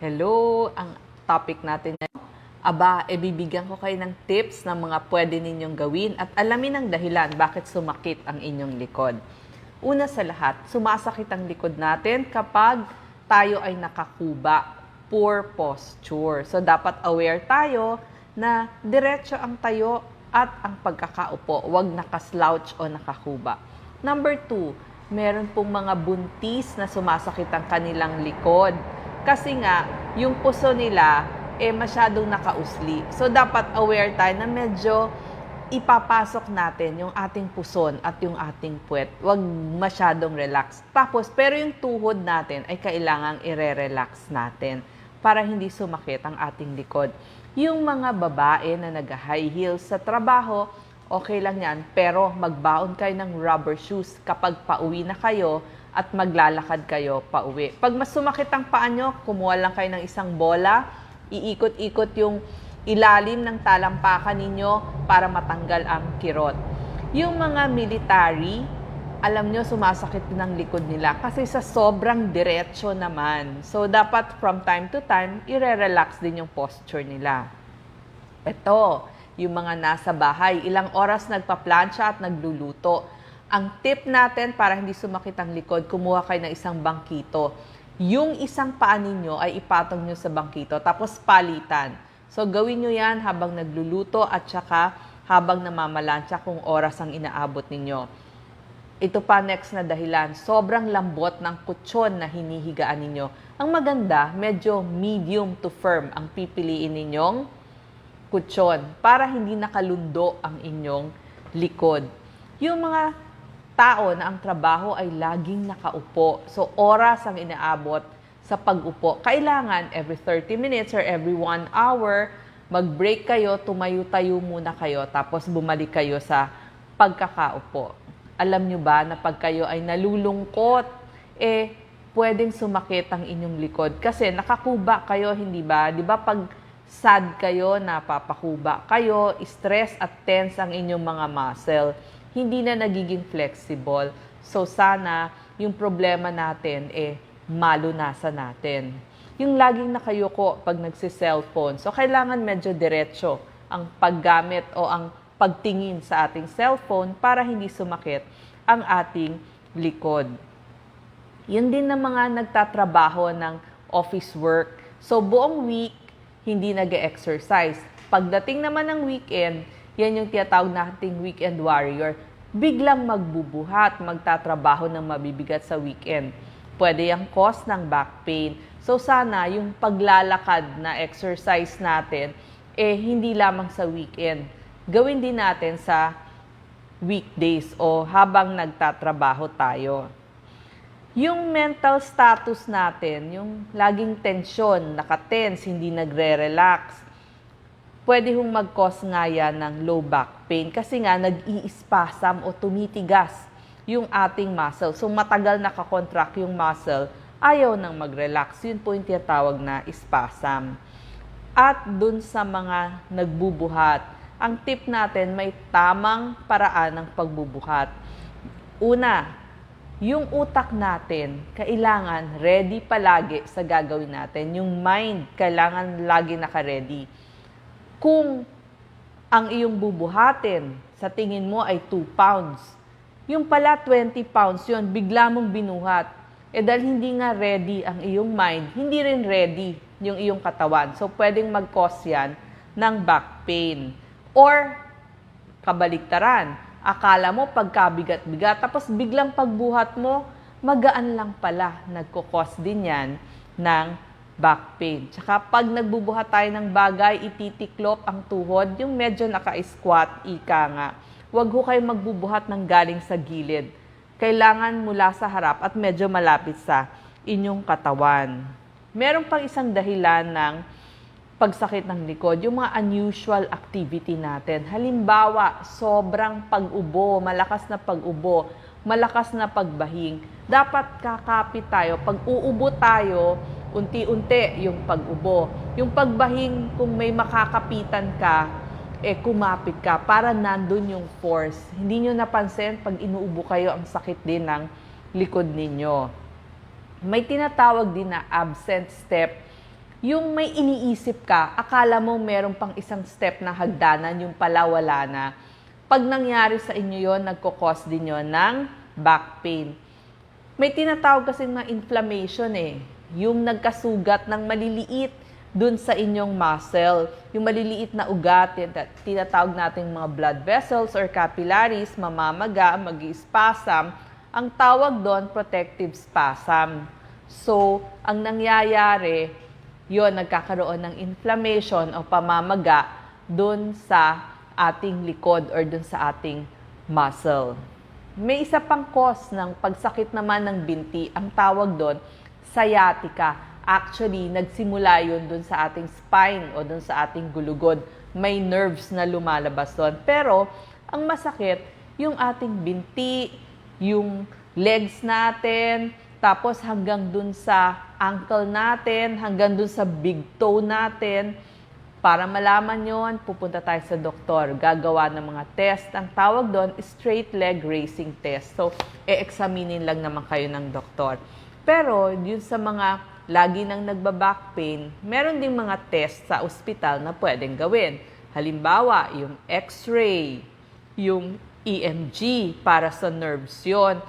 Hello, ang topic natin ngayon. Aba, e bibigyan ko kayo ng tips ng mga pwede ninyong gawin at alamin ang dahilan bakit sumakit ang inyong likod. Una sa lahat, sumasakit ang likod natin kapag tayo ay nakakuba, poor posture. So dapat aware tayo na diretso ang tayo at ang pagkakaupo, huwag nakaslouch o nakakuba. Number two, meron pong mga buntis na sumasakit ang kanilang likod. Kasi nga, yung puso nila, eh masyadong nakausli. So, dapat aware tayo na medyo ipapasok natin yung ating puson at yung ating puwet. Huwag masyadong relax. Tapos, pero yung tuhod natin ay kailangang ire-relax natin para hindi sumakit ang ating likod. Yung mga babae na nag-high heels sa trabaho, okay lang yan. Pero magbaon kayo ng rubber shoes kapag pauwi na kayo at maglalakad kayo pauwi. Pag mas sumakit ang paa nyo, kumuha lang kayo ng isang bola, iikot-ikot yung ilalim ng talampakan ninyo para matanggal ang kirot. Yung mga military, alam nyo, sumasakit ang likod nila kasi sa sobrang diretso naman. So, dapat from time to time, ire-relax din yung posture nila. Ito, yung mga nasa bahay, ilang oras nagpa-plancha at nagluluto. Ang tip natin para hindi sumakit ang likod, kumuha kayo ng isang bangkito. Yung isang paa ninyo ay ipatong nyo sa bangkito, tapos palitan. So gawin nyo yan habang nagluluto at saka habang namamalansya kung oras ang inaabot ninyo. Ito pa next na dahilan, sobrang lambot ng kutsyon na hinihigaan ninyo. Ang maganda, medyo medium to firm ang pipiliin ninyong kutsyon para hindi nakalundo ang inyong likod. Yung mga tao na ang trabaho ay laging nakaupo. So, oras ang inaabot sa pag-upo. Kailangan every 30 minutes or every 1 hour, mag-break kayo, tumayo-tayo muna kayo, tapos bumalik kayo sa pagkakaupo. Alam nyo ba na pag kayo ay nalulungkot, eh, pwedeng sumakit ang inyong likod. Kasi nakakuba kayo, hindi ba? Di ba pag sad kayo, napapakuba kayo, stress at tense ang inyong mga muscle, hindi na nagiging flexible. So sana yung problema natin eh malunasan natin. Yung laging nakayuko pag nagsi-cellphone. So kailangan medyo diretso ang paggamit o ang pagtingin sa ating cellphone para hindi sumakit ang ating likod. Yun din ng mga nagtatrabaho ng office work. So buong week, hindi nag exercise Pagdating naman ng weekend, yan yung tinatawag nating weekend warrior. Biglang magbubuhat, magtatrabaho ng mabibigat sa weekend. Pwede yung cause ng back pain. So sana yung paglalakad na exercise natin, eh hindi lamang sa weekend. Gawin din natin sa weekdays o habang nagtatrabaho tayo. Yung mental status natin, yung laging tensyon, nakatense, hindi nagre-relax, pwede hong mag-cause nga yan ng low back pain kasi nga nag-i-spasm o tumitigas yung ating muscle. So matagal nakakontract yung muscle, ayaw nang mag-relax. Yun po yung tinatawag na spasm. At dun sa mga nagbubuhat, ang tip natin may tamang paraan ng pagbubuhat. Una, yung utak natin, kailangan ready palagi sa gagawin natin. Yung mind, kailangan lagi naka-ready. Kung ang iyong bubuhatin sa tingin mo ay 2 pounds, yung pala 20 pounds yun, bigla mong binuhat. Eh dahil hindi nga ready ang iyong mind, hindi rin ready yung iyong katawan. So pwedeng mag-cause yan ng back pain. Or kabaliktaran, akala mo pagkabigat-bigat, tapos biglang pagbuhat mo, magaan lang pala. Nagkukos din yan ng back pain. Tsaka pag nagbubuhat tayo ng bagay, ititiklop ang tuhod, yung medyo naka-squat, ika nga. Huwag ho kayo magbubuhat ng galing sa gilid. Kailangan mula sa harap at medyo malapit sa inyong katawan. Meron pang isang dahilan ng pagsakit ng likod, yung mga unusual activity natin. Halimbawa, sobrang pag-ubo, malakas na pag-ubo, malakas na pagbahing. Dapat kakapit tayo. Pag uubo tayo, unti-unti yung pag-ubo. Yung pagbahing, kung may makakapitan ka, eh kumapit ka para nandun yung force. Hindi nyo napansin, pag inuubo kayo, ang sakit din ng likod ninyo. May tinatawag din na absent step yung may iniisip ka, akala mo meron pang isang step na hagdanan, yung pala wala na. Pag nangyari sa inyo yon nagkukos din yon ng back pain. May tinatawag kasi na inflammation eh. Yung nagkasugat ng maliliit dun sa inyong muscle. Yung maliliit na ugat, tin- tinatawag nating mga blood vessels or capillaries, mamamaga, mag spasm Ang tawag doon, protective spasm. So, ang nangyayari, yon nagkakaroon ng inflammation o pamamaga dun sa ating likod or dun sa ating muscle. May isa pang cause ng pagsakit naman ng binti, ang tawag doon, sciatica. Actually, nagsimula yun dun sa ating spine o dun sa ating gulugod. May nerves na lumalabas doon. Pero, ang masakit, yung ating binti, yung legs natin, tapos hanggang dun sa ankle natin, hanggang dun sa big toe natin. Para malaman yon, pupunta tayo sa doktor. Gagawa ng mga test. Ang tawag doon, straight leg raising test. So, e-examinin lang naman kayo ng doktor. Pero, yun sa mga lagi nang nagba-back pain, meron ding mga test sa ospital na pwedeng gawin. Halimbawa, yung x-ray, yung EMG para sa nerves yon.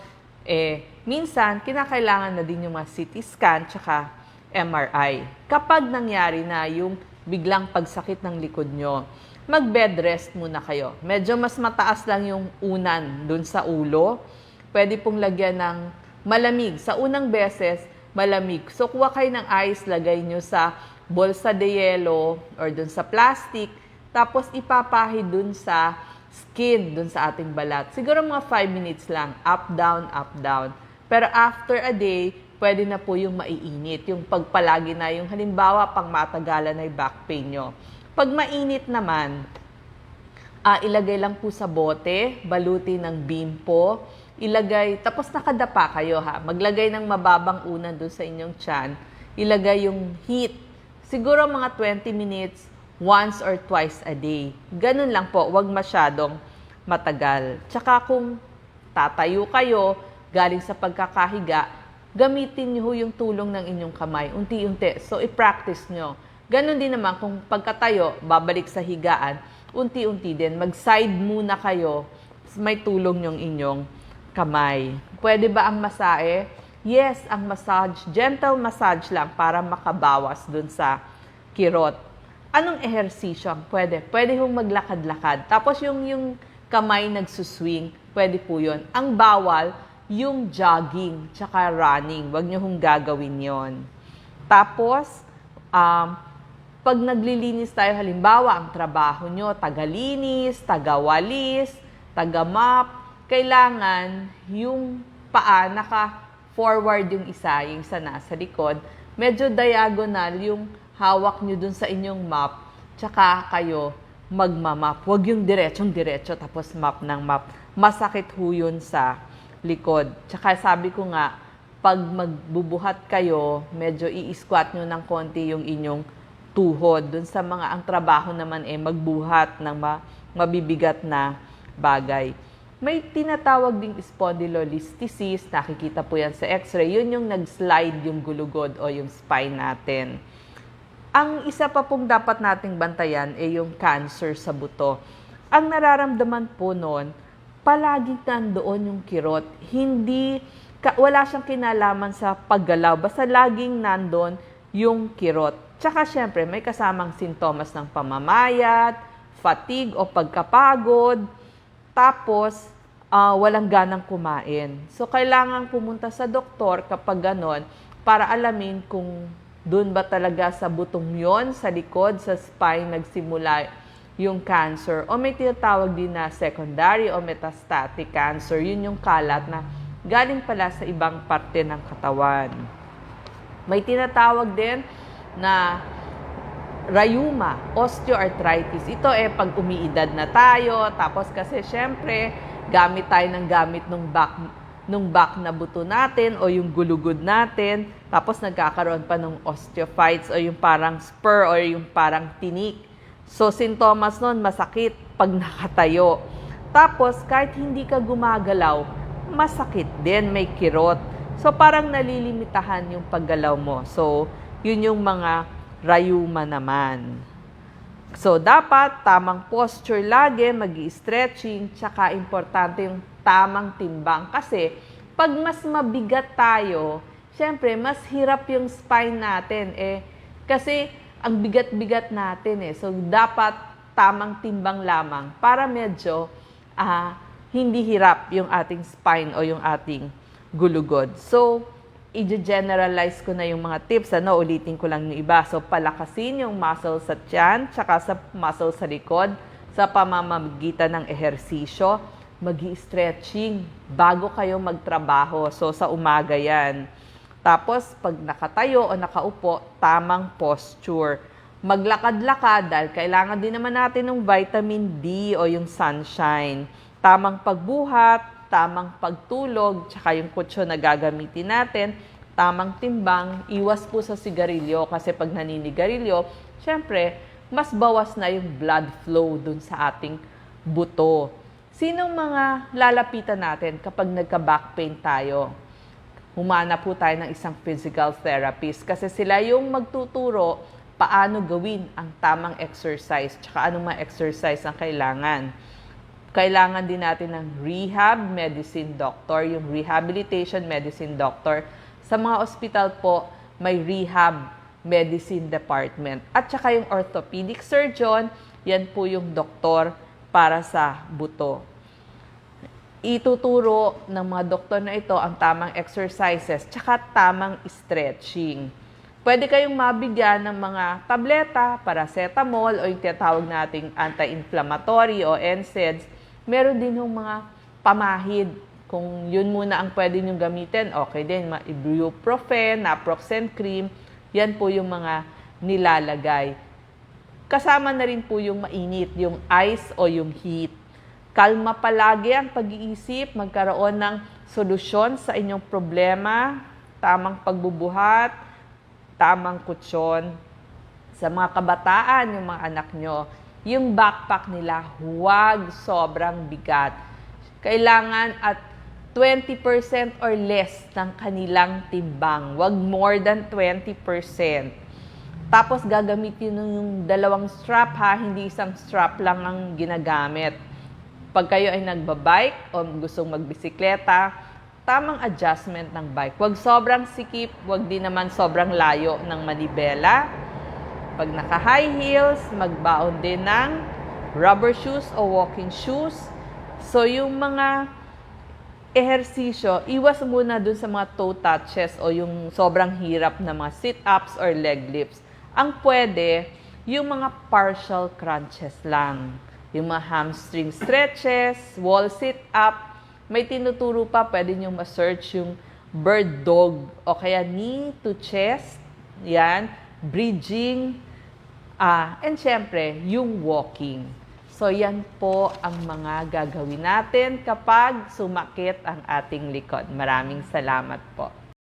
Eh, minsan, kinakailangan na din yung mga CT scan tsaka MRI. Kapag nangyari na yung biglang pagsakit ng likod nyo, mag-bed rest muna kayo. Medyo mas mataas lang yung unan dun sa ulo. Pwede pong lagyan ng malamig. Sa unang beses, malamig. So, kuha kayo ng ice, lagay nyo sa bolsa de yelo or dun sa plastic. Tapos, ipapahid dun sa skin dun sa ating balat. Siguro mga 5 minutes lang, up, down, up, down. Pero after a day, pwede na po yung maiinit. Yung pagpalagi na, yung halimbawa, pang matagalan yung back pain nyo. Pag mainit naman, ah, ilagay lang po sa bote, baluti ng bimpo, ilagay, tapos nakadapa kayo ha, maglagay ng mababang unan doon sa inyong tiyan, ilagay yung heat, siguro mga 20 minutes, once or twice a day. Ganun lang po, wag masyadong matagal. Tsaka kung tatayo kayo, galing sa pagkakahiga, gamitin niyo yung tulong ng inyong kamay, unti-unti. So, i-practice nyo. Ganon din naman kung pagkatayo, babalik sa higaan, unti-unti din. Mag-side muna kayo, may tulong yung inyong kamay. Pwede ba ang masahe? Yes, ang massage, gentle massage lang para makabawas dun sa kirot anong ehersisyo ang pwede? Pwede hong maglakad-lakad. Tapos yung, yung kamay nagsuswing, pwede po yun. Ang bawal, yung jogging, tsaka running. Huwag nyo hong gagawin yon. Tapos, um, pag naglilinis tayo, halimbawa, ang trabaho nyo, tagalinis, tagawalis, tagamap, kailangan yung paa naka-forward yung isa, yung isa nasa likod, medyo diagonal yung hawak nyo dun sa inyong map, tsaka kayo magmamap. Huwag yung diretsong-diretso tapos map ng map. Masakit ho yun sa likod. Tsaka sabi ko nga, pag magbubuhat kayo, medyo i-squat nyo ng konti yung inyong tuhod. Dun sa mga ang trabaho naman eh, magbuhat ng ma- mabibigat na bagay. May tinatawag ding spondylolisthesis, nakikita po yan sa x-ray. Yun yung nag-slide yung gulugod o yung spine natin. Ang isa pa pong dapat nating bantayan ay yung cancer sa buto. Ang nararamdaman po noon, palaging nandoon yung kirot. Hindi, ka, wala siyang kinalaman sa paggalaw. Basta laging nandoon yung kirot. Tsaka syempre, may kasamang sintomas ng pamamayat, fatigue o pagkapagod. Tapos, uh, walang ganang kumain. So, kailangan pumunta sa doktor kapag ganon para alamin kung doon ba talaga sa butong yon, sa likod, sa spine, nagsimula yung cancer? O may tinatawag din na secondary o metastatic cancer. Yun yung kalat na galing pala sa ibang parte ng katawan. May tinatawag din na rayuma, osteoarthritis. Ito eh pag umiidad na tayo, tapos kasi syempre gamit tayo ng gamit ng back nung back na buto natin o yung gulugod natin. Tapos nagkakaroon pa ng osteophytes o yung parang spur o yung parang tinik. So, sintomas nun, masakit pag nakatayo. Tapos, kahit hindi ka gumagalaw, masakit din, may kirot. So, parang nalilimitahan yung paggalaw mo. So, yun yung mga rayuma naman. So, dapat tamang posture lagi, mag stretching tsaka importante yung tamang timbang. Kasi, pag mas mabigat tayo, syempre, mas hirap yung spine natin. Eh, kasi, ang bigat-bigat natin eh. So, dapat tamang timbang lamang para medyo ah, hindi hirap yung ating spine o yung ating gulugod. So, i-generalize ko na yung mga tips. Ano, ulitin ko lang yung iba. So, palakasin yung muscle sa tiyan, tsaka sa muscle sa likod, sa pamamagitan ng ehersisyo. mag stretching bago kayo magtrabaho. So, sa umaga yan. Tapos, pag nakatayo o nakaupo, tamang posture. Maglakad-lakad dahil kailangan din naman natin ng vitamin D o yung sunshine. Tamang pagbuhat, tamang pagtulog, tsaka yung kutso na gagamitin natin, tamang timbang, iwas po sa sigarilyo kasi pag naninigarilyo, syempre, mas bawas na yung blood flow dun sa ating buto. Sinong mga lalapitan natin kapag nagka-back pain tayo? Humana po tayo ng isang physical therapist kasi sila yung magtuturo paano gawin ang tamang exercise tsaka anong mga exercise ang kailangan kailangan din natin ng rehab medicine doctor, yung rehabilitation medicine doctor. Sa mga ospital po, may rehab medicine department. At saka yung orthopedic surgeon, yan po yung doktor para sa buto. Ituturo ng mga doktor na ito ang tamang exercises, tsaka tamang stretching. Pwede kayong mabigyan ng mga tableta, paracetamol, o yung tinatawag nating anti-inflammatory o NSAIDs. Meron din yung mga pamahid. Kung yun muna ang pwede nyo gamitin, okay din. Ibuprofen, naproxen cream, yan po yung mga nilalagay. Kasama na rin po yung mainit, yung ice o yung heat. Kalma palagi ang pag-iisip, magkaroon ng solusyon sa inyong problema, tamang pagbubuhat, tamang kutsyon. Sa mga kabataan, yung mga anak nyo, yung backpack nila, huwag sobrang bigat. Kailangan at 20% or less ng kanilang timbang. Huwag more than 20%. Tapos gagamitin nyo yung dalawang strap ha, hindi isang strap lang ang ginagamit. Pag kayo ay nagbabike o gustong magbisikleta, tamang adjustment ng bike. Huwag sobrang sikip, huwag din naman sobrang layo ng manibela. Pag naka-high heels, magbaon din ng rubber shoes o walking shoes. So, yung mga ehersisyo, iwas muna dun sa mga toe touches o yung sobrang hirap na mga sit-ups or leg lifts. Ang pwede, yung mga partial crunches lang. Yung mga hamstring stretches, wall sit-up. May tinuturo pa, pwede nyo ma-search yung bird dog o kaya knee to chest. Yan, bridging. Ah, and syempre, yung walking. So, yan po ang mga gagawin natin kapag sumakit ang ating likod. Maraming salamat po.